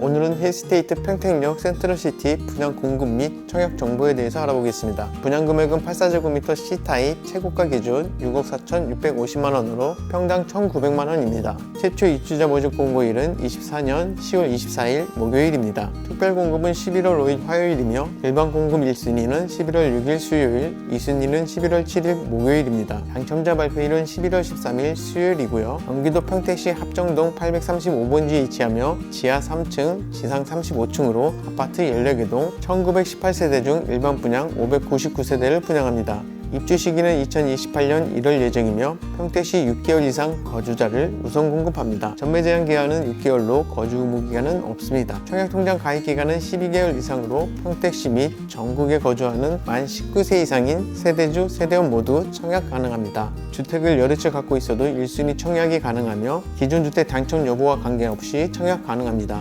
오늘은 힐스테이트 평택역 센트럴시티 분양 공급 및 청약 정보에 대해서 알아보겠습니다. 분양 금액은 84제곱미터 C타입 최고가 기준 6억 4,650만 원으로 평당 1,900만 원입니다. 최초 입주자 모집 공고일은 24년 10월 24일 목요일입니다. 특별 공급은 11월 5일 화요일이며 일반 공급 1순위는 11월 6일 수요일, 2순위는 11월 7일 목요일입니다. 당첨자 발표일은 11월 13일 수요일이고요. 경기도 평택시 합정동 835번지에 위치하며 지하 3층, 지상 35층으로 아파트 14개 동 1918세대 중 일반 분양 599세대를 분양합니다. 입주 시기는 2028년 1월 예정이며 평택시 6개월 이상 거주자를 우선 공급합니다. 전매 제한 기간은 6개월로 거주 의무 기간은 없습니다. 청약통장 가입 기간은 12개월 이상으로 평택시 및 전국에 거주하는 만 19세 이상인 세대주, 세대원 모두 청약 가능합니다. 주택을 여러 채 갖고 있어도 1순위 청약이 가능하며 기존 주택 당첨 여부와 관계없이 청약 가능합니다.